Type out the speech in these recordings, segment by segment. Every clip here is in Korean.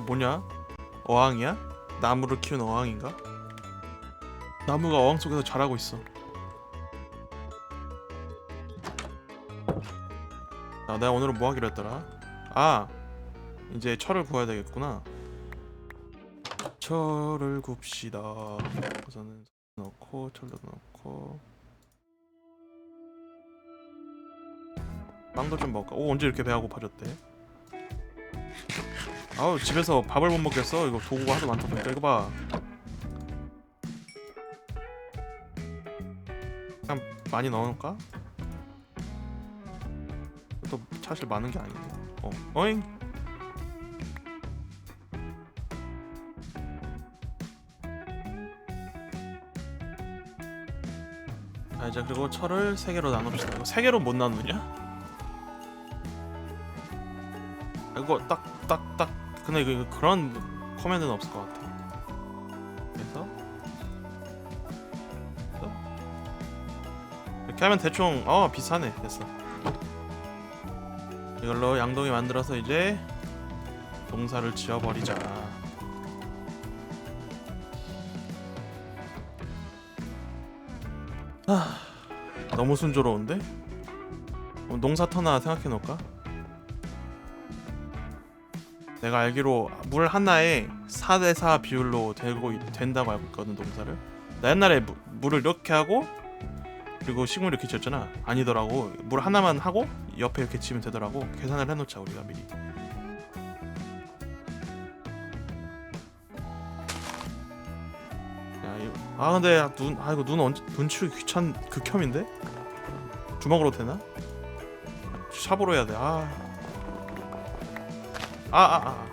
그 뭐냐? 어항이야? 나무를 키운 어항인가? 나무가 어항 속에서 자라고 있어. 아, 내가 오늘은 뭐 하기로 했더라? 아, 이제 철을 구해야 되겠구나. 철을 굽시다. 우선은 넣고 철도 넣고 빵도 좀 먹을까? 오 언제 이렇게 배가 고파졌대? 아우 집에서 밥을 못 먹겠어. 이거 도구가 하도 많다 보니까 이거 봐. 그냥 많이 넣어놓을까? 또 사실 많은 게 아닌데. 어, 어잉. 자 이제 그리고 철을 세 개로 나눕시다. 이거 세 개로 못 나누냐? 아, 이거 딱 딱 딱 근데 이거, 이거 그런 커맨드는 없을 것 같아. 그래서 이렇게 하면 대충 어 비싸네 됐어. 이걸로 양동이 만들어서 이제 농사를 지어버리자. 아 너무 순조로운데? 어, 농사 터나 생각해 놓을까? 내가 알기로 물 하나에 4대4 비율로 되고 있- 된다고 알고 있거든 농사를. 나 옛날에 무, 물을 이렇게 하고 그리고 식물 이렇게 지었잖아. 아니더라고. 물 하나만 하고 옆에 이렇게 지면 되더라고. 계산을 해놓자 우리가 미리. 야, 이거, 아 근데 눈, 아 이거 눈 언제 눈 치우기 귀찮 극혐인데? 주먹으로 되나? 샵으로 해야 돼. 아. 아, 아, 아.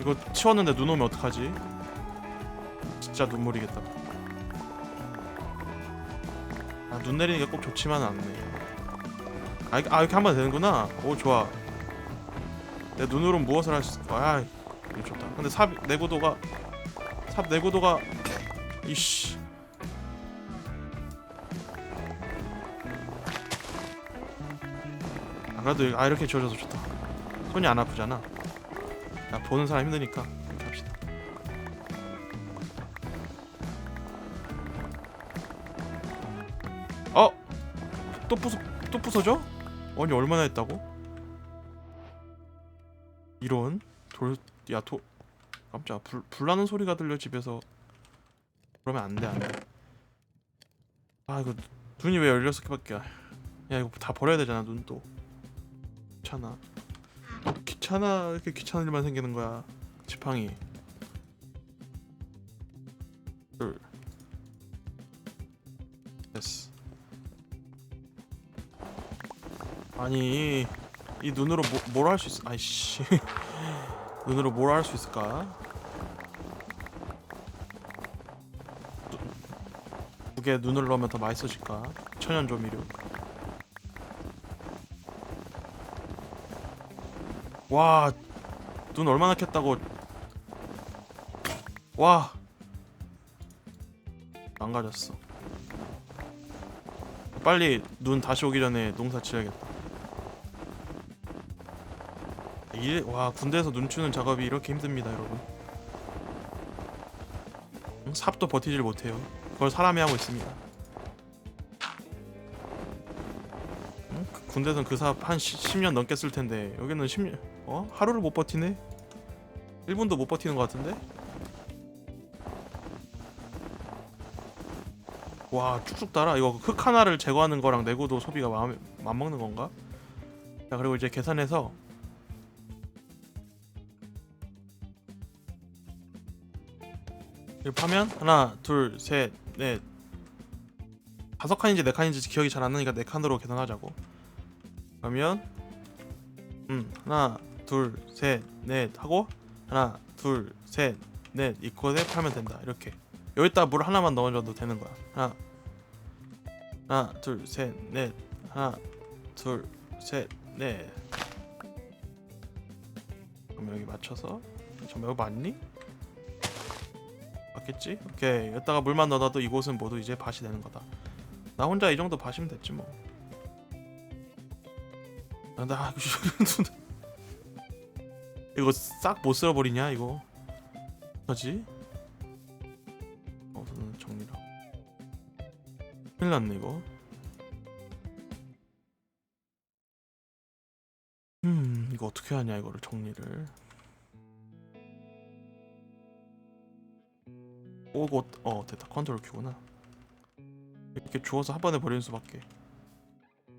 이거 치웠는데 눈 오면 어떡하지? 진짜 눈물이겠다. 아, 눈 내리는 게 꼭 좋지만은 않네. 아, 이렇게- 아 이렇게 하면 되는구나. 오, 좋아. 내 눈으로 무엇을 할 수? 아, 이거 좋다. 근데 삽 내구도가 삽 내구도가 이씨. 그래도 아 이렇게 지워져서 좋다. 손이 안 아프잖아. 야, 보는 사람 힘드니까 이렇게 합시다. 어? 또 부서 또 부서져? 아니 얼마나 했다고? 이런 돌야도 깜짝 불 불나는 소리가 들려 집에서 그러면 안돼 안돼. 아 이거 눈이 왜 열여섯 개밖에? 야 이거 다 버려야 되잖아 눈도. 귀찮아. 귀찮아 이렇게 귀찮은 일만 생기는 거야. 지팡이. 둘. 됐어. 아니 이 눈으로 뭐, 뭘 할 수 있어? 아이씨. 눈으로 뭘 할 수 있을까? 두개 눈을 넣으면 더 맛있어질까? 천연 조미료. 와, 눈 얼마나 캤다고. 와, 망가졌어. 빨리 눈 다시 오기 전에 농사 지어야겠다. 일, 와 군대에서 눈 추는 작업이 이렇게 힘듭니다, 여러분. 응? 삽도 버티질 못해요. 그걸 사람이 하고 있습니다. 응? 그 군대에서는 그삽한 10년 넘게 쓸 텐데 여기는 10년 어? 하루를 못 버티네? 1분도 못 버티는 것 같은데? 와 쭉쭉 달아 이거 흙 하나를 제거하는 거랑 내구도 소비가 마음에 맞먹는 건가? 자 그리고 이제 계산해서 이렇게 하면 하나 둘셋넷 다섯 칸인지 네 칸인지 기억이 잘 안 나니까 네 칸으로 계산하자고 그러면 음 하나 둘 셋 넷 하고 하나 둘 셋 넷 이퀄에 하면 된다. 이렇게. 여기다 물 하나만 넣어줘도 되는 거야. 하나 하나 둘 셋 넷 하나 둘 셋 넷. 그럼 여기 맞춰서 잠깐 여기 맞니? 맞겠지? 오케이. 여기다가 물만 넣어놔도 이곳은 모두 이제 밭이 되는 거다. 나 혼자 이 정도 밭이면 됐지 뭐. 아, 나 눈 이거 싹 못 쓸어버리냐 이거? 뭐지? 어, 우선 정리라 큰일 났네 이거. 음 이거 어떻게 하냐 이거를 정리를. 오고 어 됐다. 컨트롤 큐구나. 이렇게 주워서 한 번에 버리는 수밖에.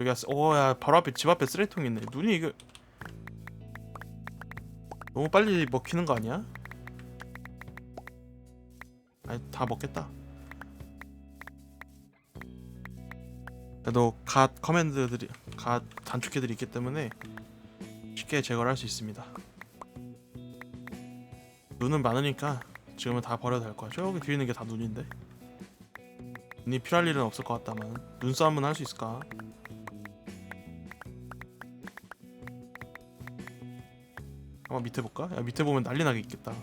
여기가 오야 바로 앞에 집 앞에 쓰레기통 있네. 눈이 이거 너무 빨리 먹히는 거 아니야? 아니 다 먹겠다 그래도 갓 커맨드들이 갓 단축키들이 있기 때문에 쉽게 제거를 할 수 있습니다 눈은 많으니까 지금은 다 버려도 될 거야 저기 뒤에 있는 게 다 눈인데 눈이 필요할 일은 없을 것 같다만 눈싸움은 할 수 있을까? 한번 밑에 볼까? 야 밑에 보면 난리 나게 있겠다.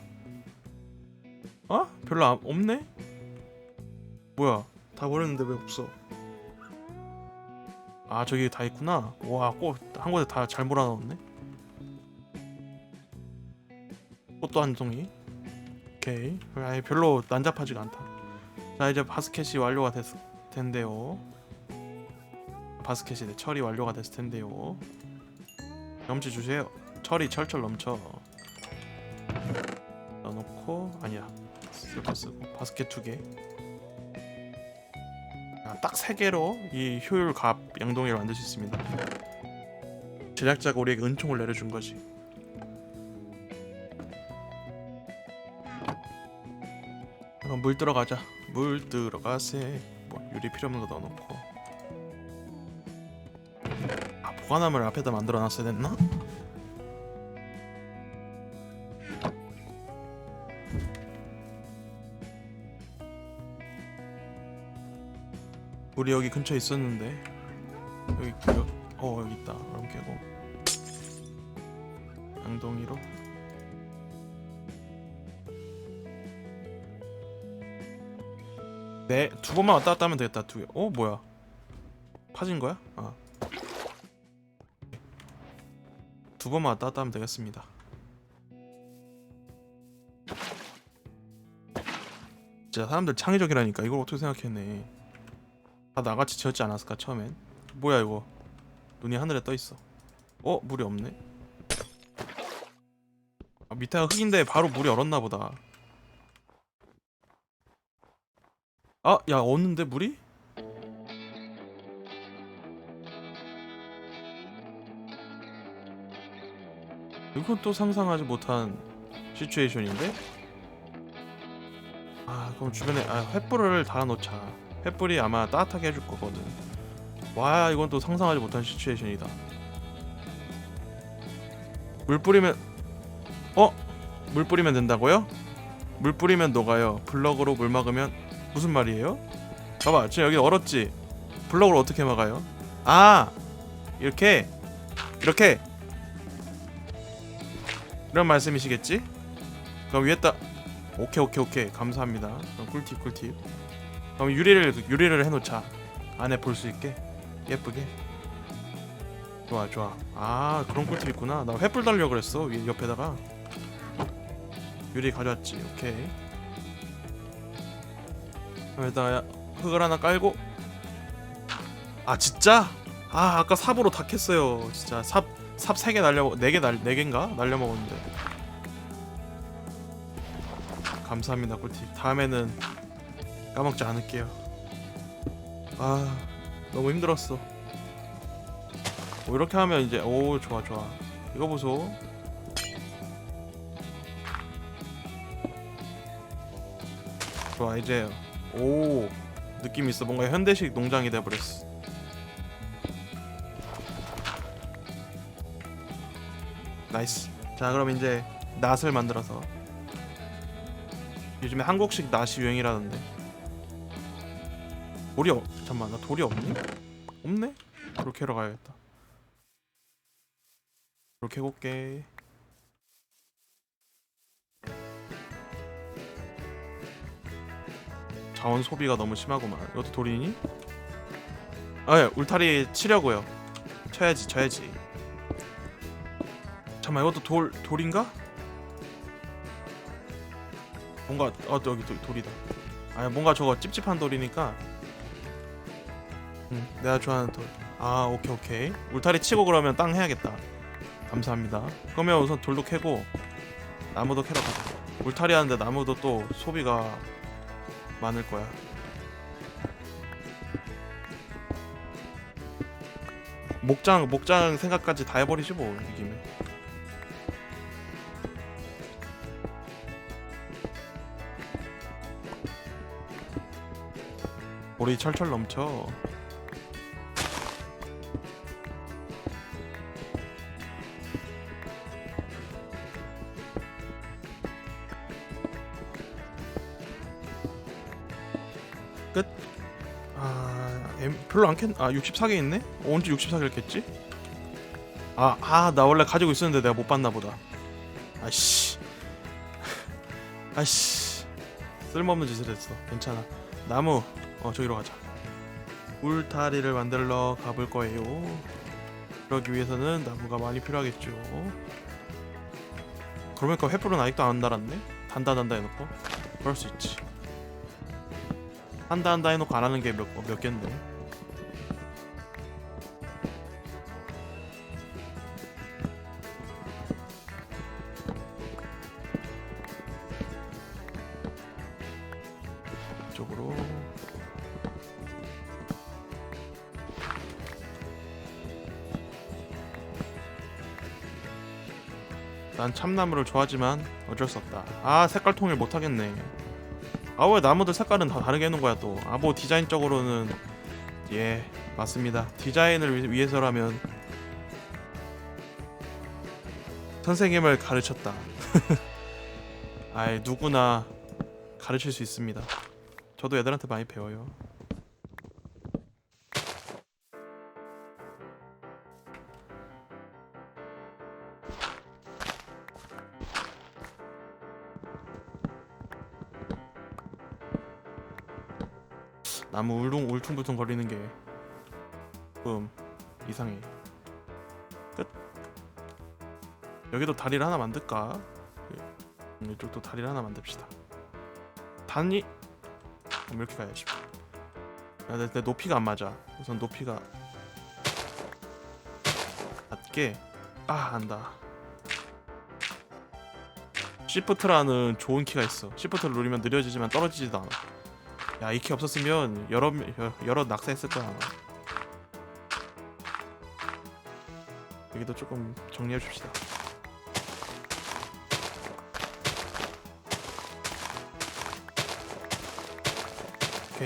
어? 별로 안- 없네? 뭐야? 다 버렸는데 왜 없어? 아 저기 다 있구나. 와꽃한 곳에 다 잘 몰아넣었네. 꽃도 한 송이. 오케이. 아예 별로 난잡하지가 않다. 자 이제 바스켓이 완료가 됐을 텐데요. 바스켓이 네, 처리 완료가 됐을 텐데요. 염지 주세요 철이 철철 넘쳐. 넣어놓고 아니야. 쓸거 쓰고 바스켓 두개. 딱 세 개로 이 효율 값 양동이를 만들 수 있습니다. 제작자가 우리에게 은총을 내려준 거지. 그럼 물 들어가자. 물 들어가세. 뭐 유리 필요 없는 거 넣어놓고. 아 보관함을 앞에다 만들어 놨어야 됐나? 우리 여기 근처에 있었는데. 여기 여기 어 여기 있다. 그럼 깨고. 양동이로. 네 두 번만 왔다 갔다 하면 되겠다. 두개. 어 뭐야? 파진 거야? 아 두 번만 왔다 갔다 하면 되겠습니다. 진짜 사람들 창의적이라니까. 이걸 어떻게 생각했네 다 나같이 지었지 않았을까 처음엔? 뭐야 이거? 눈이 하늘에 떠 있어. 어? 물이 없네? 아, 밑에가 흙인데 바로 물이 얼었나 보다. 아야 얼는데 물이? 이건 또 상상하지 못한 시츄에이션인데? 아 그럼 주변에 아, 횃불을 달아놓자 횃불이 아마 따뜻하게 해줄 거거든. 와 이건 또 상상하지 못한 시츄에이션이다. 물 뿌리면 어? 물 뿌리면 된다고요? 물 뿌리면 녹아요. 블럭으로 물 막으면 무슨 말이에요? 봐봐 지금 여기 얼었지? 블럭으로 어떻게 막아요? 아 이렇게 이렇게 이런 말씀이시겠지? 그럼 위에다 오케이 오케이 오케이 감사합니다. 꿀팁 꿀팁. 그럼 유리를 유리를 해놓자. 안에 볼 수 있게? 예쁘게? 좋아 좋아. 아 그런 꿀팁 있구나. 나 횃불 달려 그랬어 위 옆에다가. 유리 가져왔지 오케이. 여기다가 흙을 하나 깔고. 아 진짜? 아 아까 삽으로 다 캤어요. 진짜 삽 삽 세 개 날려 네개날네 개인가? 날려 먹었는데. 감사합니다 꿀팁. 다음에는 까먹지 않을게요. 아 너무 힘들었어. 오, 이렇게 하면 이제 오 좋아 좋아. 이거 보소. 좋아 이제 오 느낌 있어 뭔가 현대식 농장이 돼버렸어. 나이스. 자 그럼 이제 낫을 만들어서 요즘에 한국식 낫이 유행이라던데. 돌이 없 잠만 나 돌이 없니? 없네? 돌 캐러 가야겠다 돌 캐고 올게 자원 소비가 너무 심하구만 이것도 돌이니? 아예 울타리 치려고요 쳐야지 쳐야지 잠만 이것도 돌 돌인가? 뭔가 어 여기 도, 돌이다. 아 뭔가 저거 찝찝한 돌이니까. 음 내가 좋아하는 돌. 아 오케이 오케이. 울타리 치고 그러면 땅 해야겠다. 감사합니다. 그러면 우선 돌도 캐고 나무도 캐러 가자. 울타리 하는데 나무도 또 소비가 많을 거야. 목장 목장 생각까지 다 해버리지 뭐 이 김에. 돌이 철철 넘쳐. 별로 안 캔. 아, 64개 있네. 어, 언제 64개를 캤지? 아, 아, 나 원래 가지고 있었는데 내가 못 봤나 보다. 아씨. 아씨. 쓸모없는 짓을 했어. 괜찮아. 나무. 어, 저기로 가자. 울타리를 만들러 가볼 거예요. 그러기 위해서는 나무가 많이 필요하겠죠. 그러니까 횃불은 아직도 안 달았네. 단다 단다 해놓고. 그럴 수 있지. 한다 한다 해놓고 안 하는 게 몇몇 개인데. 이쪽으로. 난 참나무를 좋아하지만 어쩔 수 없다. 아 색깔 통일 못 하겠네. 아 왜 나무들 색깔은 다 다르게 해놓은 거야 또. 아 뭐 디자인적으로는 예 맞습니다. 디자인을 위- 위해서라면 선생님을 가르쳤다. 아이 누구나 가르칠 수 있습니다. 저도 애들한테 많이 배워요. 나무 울퉁 울퉁불퉁 거리는 게 조금 이상해. 끝. 여기도 다리를 하나 만들까? 음, 이쪽도 다리를 하나 만듭시다. 단이 그럼 이렇게 가야지. 야, 내, 내 높이가 안 맞아. 우선 높이가 낮게. 아, 안다. 시프트라는 좋은 키가 있어. 시프트를 누르면 느려지지만 떨어지지도 않아. 야, 이 키 없었으면 여러 여- 여러 낙사했을 거야. 아마. 여기도 조금 정리해 줍시다.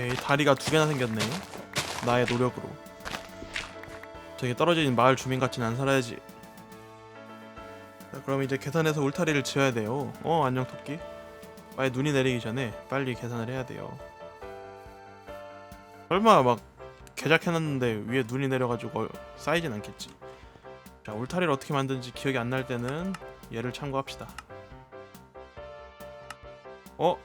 오케이 다리가 두 개나 생겼네. 나의 노력으로. 저기 떨어진 마을 주민 같지는 안 살아야지. 자, 그럼 이제 계산해서 울타리를 지어야 돼요. 어 안녕 토끼. 빨리 눈이 내리기 전에 빨리 계산을 해야 돼요. 설마 막 개작해놨는데 위에 눈이 내려가지고 쌓이진 않겠지. 자 울타리를 어떻게 만드는지 기억이 안 날 때는 얘를 참고합시다. 어?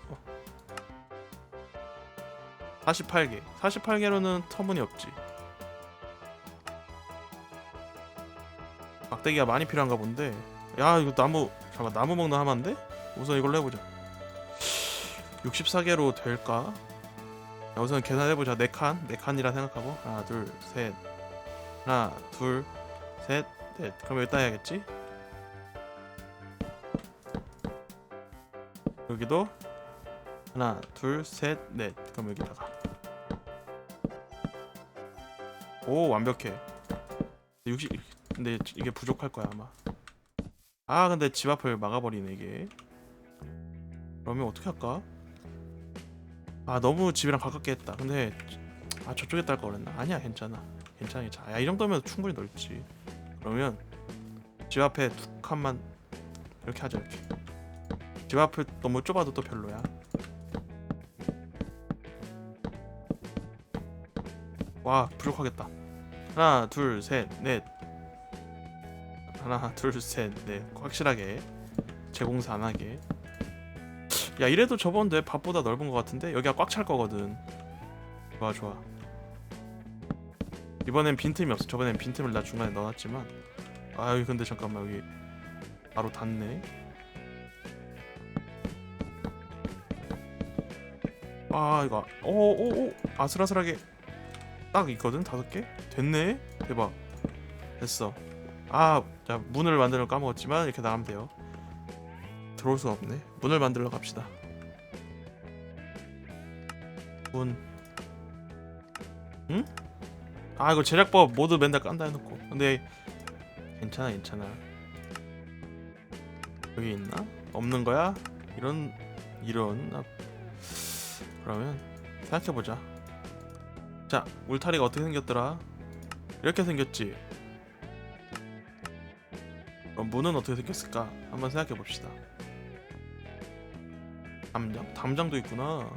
48개. 48개로는 터무니없지. 막대기가 많이 필요한가 본데. 야 이거 나무 잠깐 나무 먹는 하마인데? 우선 이걸로 해보자. 64개로 될까? 야, 우선 계산해보자. 4칸, 4칸이라 생각하고 하나, 둘, 셋, 하나, 둘, 셋, 넷. 그럼 여기다 해야겠지? 여기도 하나, 둘, 셋, 넷. 그럼 여기다가 오 완벽해. 60 근데 이게 부족할 거야 아마. 아 근데 집 앞을 막아버리네 이게. 그러면 어떻게 할까? 아 너무 집이랑 가깝게 했다. 근데 아 저쪽에 딸 거 그랬나? 아니야 괜찮아. 괜찮아 괜찮아. 야이 정도면 충분히 넓지. 그러면 집 앞에 두 칸만 이렇게 하자 이렇게. 집 앞을 너무 좁아도 또 별로야. 와 부족하겠다. 하나 둘 셋 넷. 하나 둘 셋 넷. 확실하게 재공사 안 하게. 야 이래도 저번에 밥보다 넓은 것 같은데 여기가 꽉 찰 거거든. 좋아 좋아. 이번엔 빈틈이 없어. 저번엔 빈틈을 나 중간에 넣어놨지만. 아 여기 근데 잠깐만 여기 바로 닿네. 와 이거 오오오 아슬아슬하게 딱 있거든 다섯 개? 됐네? 대박. 됐어. 아 자 문을 만들어 까먹었지만 이렇게 나가면 돼요. 들어올 수가 없네. 문을 만들러 갑시다. 문. 응? 아 이거 제작법 모두 맨날 깐다 해놓고. 근데 괜찮아 괜찮아. 여기 있나? 없는 거야? 이런 이런 아, 그러면 생각해보자 자 울타리가 어떻게 생겼더라? 이렇게 생겼지. 그럼 문은 어떻게 생겼을까? 한번 생각해 봅시다. 담장? 담장도 있구나.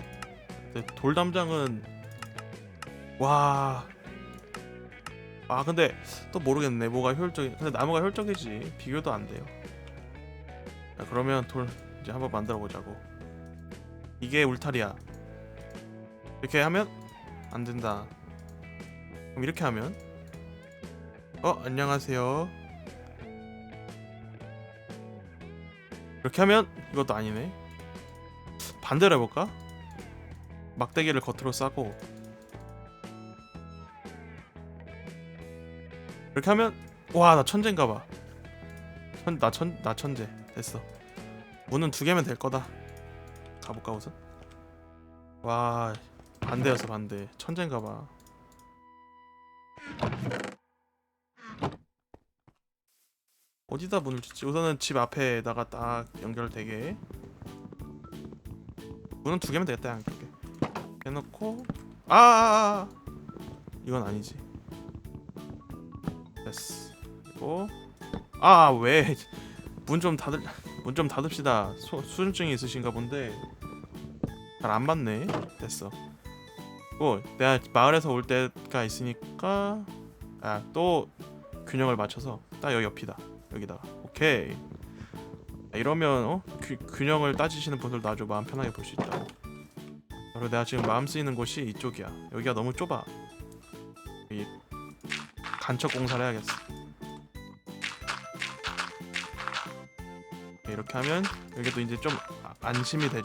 근데 돌담장은 와... 아 근데 또 모르겠네. 뭐가 효율적이 근데 나무가 효율적이지. 비교도 안 돼요. 자 그러면 돌 이제 한번 만들어 보자고. 이게 울타리야. 이렇게 하면 안 된다. 그럼 이렇게 하면? 어 안녕하세요. 이렇게 하면 이것도 아니네. 반대로 해볼까? 막대기를 겉으로 싸고. 이렇게 하면 와 나 천재인가봐. 천나천 나 천재. 됐어. 문은 두 개면 될 거다. 가볼까 우선? 와 반대였어 반대. 천재인가봐. 어디다 문을 짓지? 우선은 집 앞에다가 딱 연결되게. 문은 두 개면 되겠다 양 개. 해놓고. 아, 아, 아 이건 아니지. 됐어. 그리고. 아 왜 문 좀 닫을 문 좀 닫읍시다. 소, 수준증이 있으신가 본데. 잘 안 맞네. 됐어 고 내가 마을에서 올 때가 있으니까 아 또 균형을 맞춰서 딱 여기 옆이다. 여기다가 오케이. 아, 이러면 어? 규, 균형을 따지시는 분들도 아주 마음 편하게 볼 수 있다. 그리고 내가 지금 마음 쓰이는 곳이 이쪽이야. 여기가 너무 좁아. 이 간척 공사를 해야겠어. 이렇게 하면 여기도 이제 좀 아- 안심이 되죠